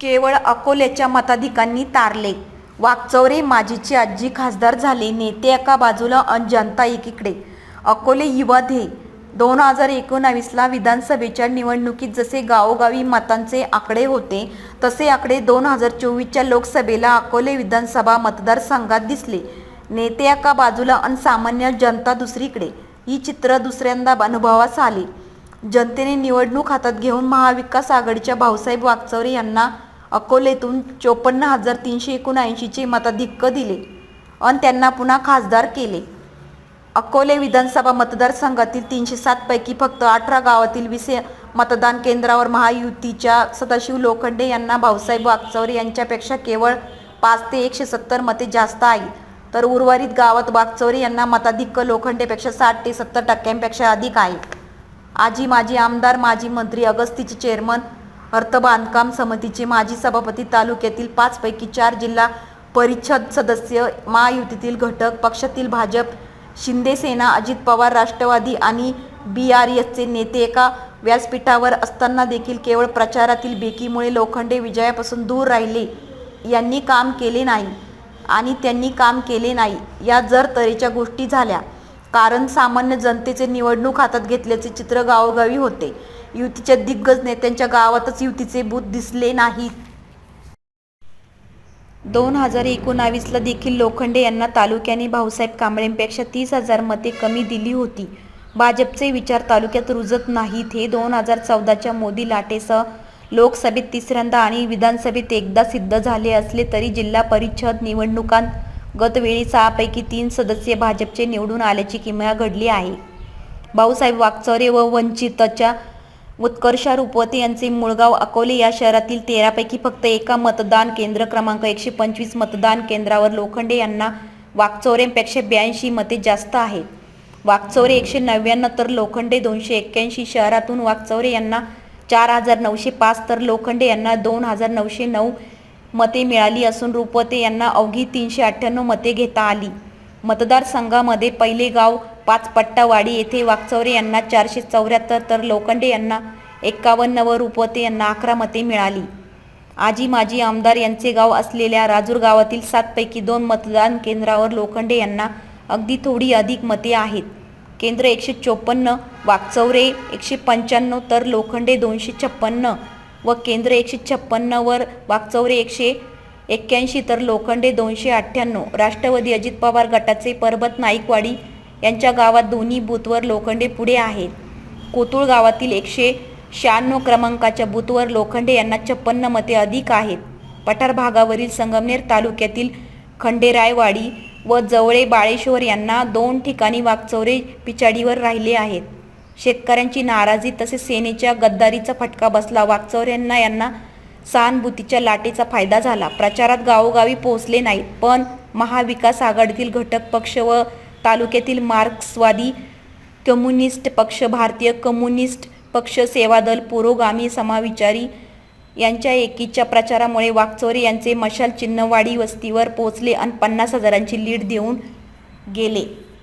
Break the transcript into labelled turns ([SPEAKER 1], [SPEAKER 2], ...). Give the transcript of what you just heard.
[SPEAKER 1] केवळ अकोल्याच्या मताधिकांनी तारले. वाकचौरे माजीची आजी खासदार झाले नेते एका बाजूला अन जनता एकीकडे. अकोले युवा ध्येय. दोन हजार एकोणावीसला विधानसभेच्या निवडणुकीत जसे गावोगावी मतांचे आकडे होते तसे आकडे दोन हजार चोवीसच्या लोकसभेला अकोले विधानसभा मतदारसंघात दिसले. नेते एका बाजूला अन सामान्य जनता दुसरीकडे. ही चित्र दुसऱ्यांदा अनुभवास आली. जनतेने निवडणूक हातात घेऊन महाविकास आघाडीच्या भाऊसाहेब वाकचौरे यांना अकोलेतून चोपन्न हजार तीनशे एकोणऐंशीचे मताधिक्क दिले अन त्यांना पुन्हा खासदार केले. अकोले विधानसभा मतदारसंघातील तीनशे सातपैकी फक्त अठरा गावातील वीस मतदान केंद्रावर महायुतीच्या सदाशिव लोखंडे यांना भाऊसाहेब वागचौरे यांच्यापेक्षा केवळ पाच ते एकशे सत्तर मते जास्त आहेत. तर उर्वरित गावात वागचौरे यांना मताधिक्य लोखंडेपेक्षा साठ ते सत्तर टक्क्यांपेक्षा अधिक आहे. आजी माजी आमदार माजी मंत्री अगस्तीचे चेअरमन अर्थ बांधकाम समितीचे माजी सभापती तालुक्यातील पाचपैकी चार जिल्हा परिषद सदस्य महायुतीतील घटक पक्षातील भाजप शिंदेसेना अजित पवार राष्ट्रवादी आणि बी आर एसचे नेते एका व्यासपीठावर असताना देखील केवळ प्रचारातील बेकीमुळे लोखंडे विजयापासून दूर राहिले. यांनी काम केले नाही आणि त्यांनी काम केले नाही या जर तऱ्हेच्या गोष्टी झाल्या. कारण सामान्य जनतेचे निवडणूक हातात घेतल्याचे चित्र गावोगावी होते. युतीच्या दिग्गज नेत्यांच्या गावातच युतीचे बूथ दिसले नाहीत. दोन हजार एकोणावीसला देखील लोखंडे यांना तालुक्याने भाऊसाहेब कांबळेंपेक्षा तीस हजार मते कमी दिली होती. भाजपचे विचार तालुक्यात रुजत नाहीत हे दोन हजार चौदाच्या मोदी लाटेसह लोकसभेत तिसऱ्यांदा आणि विधानसभेत एकदा सिद्ध झाले असले तरी जिल्हा परिषद निवडणुकांत गतवेळी सहापैकी तीन सदस्य भाजपचे निवडून आल्याची किमया घडली आहे. भाऊसाहेब वागचौरे व वंचितच्या उत्कर्षा रूपवते यांचे मूळगाव अकोले या शहरातील तेरापैकी फक्त एका मतदान केंद्र क्रमांक एकशे पंचवीस मतदान केंद्रावर लोखंडे यांना वाकचौरेंपेक्षा ब्याऐंशी मते जास्त आहेत वाकचौरे एकशे नव्याण्णव तर लोखंडे दोनशे एक्क्याऐंशी शहरातून वाकचौरे यांना चार हजार नऊशे पाच तर लोखंडे यांना दोन हजार नऊशे नऊ मते मिळाली असून रुपवते यांना अवघी तीनशे अठ्ठ्याण्णव मते घेता आली. मतदारसंघामध्ये पहिले गाव पाचपट्टावाडी येथे वाकचौरे यांना चारशे चौऱ्याहत्तर तर लोखंडे यांना एक्कावन्न व रुपवते यांना अकरा मते मिळाली. आजी माजी आमदार यांचे गाव असलेल्या राजूर गावातील सातपैकी दोन मतदान केंद्रावर लोखंडे यांना अगदी थोडी अधिक मते आहेत. केंद्र एकशे चोपन्न वाकचौरे एकशे पंच्याण्णव तर लोखंडे दोनशे छप्पन्न व केंद्र एकशे छप्पन्नवर वाकचौरे एकशे एक्क्याऐंशी तर लोखंडे दोनशे अठ्ठ्याण्णव. राष्ट्रवादी अजित पवार गटाचे परबत नाईकवाडी यांच्या गावात दोन्ही बूथवर लोखंडे पुढे आहेत. कोतुळ गावातील एकशे शहाण्णव क्रमांकाच्या बूथवर लोखंडे यांना छप्पन्न मते अधिक आहेत. पठार भागावरील संगमनेर तालुक्यातील खंडेरायवाडी व जवळे बाळेश्वर यांना दोन ठिकाणी वाकचौरे पिछाडीवर राहिले आहेत. शेतकऱ्यांची नाराजी तसेच सेनेच्या गद्दारीचा फटका बसला. वाकचौऱ्यांना यांना सहानुभूतीच्या लाटेचा फायदा झाला. प्रचारात गावोगावी पोहोचले नाहीत पण महाविकास आघाडीतील घटक पक्ष व तालुक्यातील मार्क्सवादी कम्युनिस्ट पक्ष भारतीय कम्युनिस्ट पक्ष सेवादल पुरोगामी समाविचारी यांच्या एकीच्या प्रचारामुळे वाकचोरे यांचे मशाल चिन्हवाडी वस्तीवर पोहोचले आणि पन्नास हजारांची लीड देऊन गेले.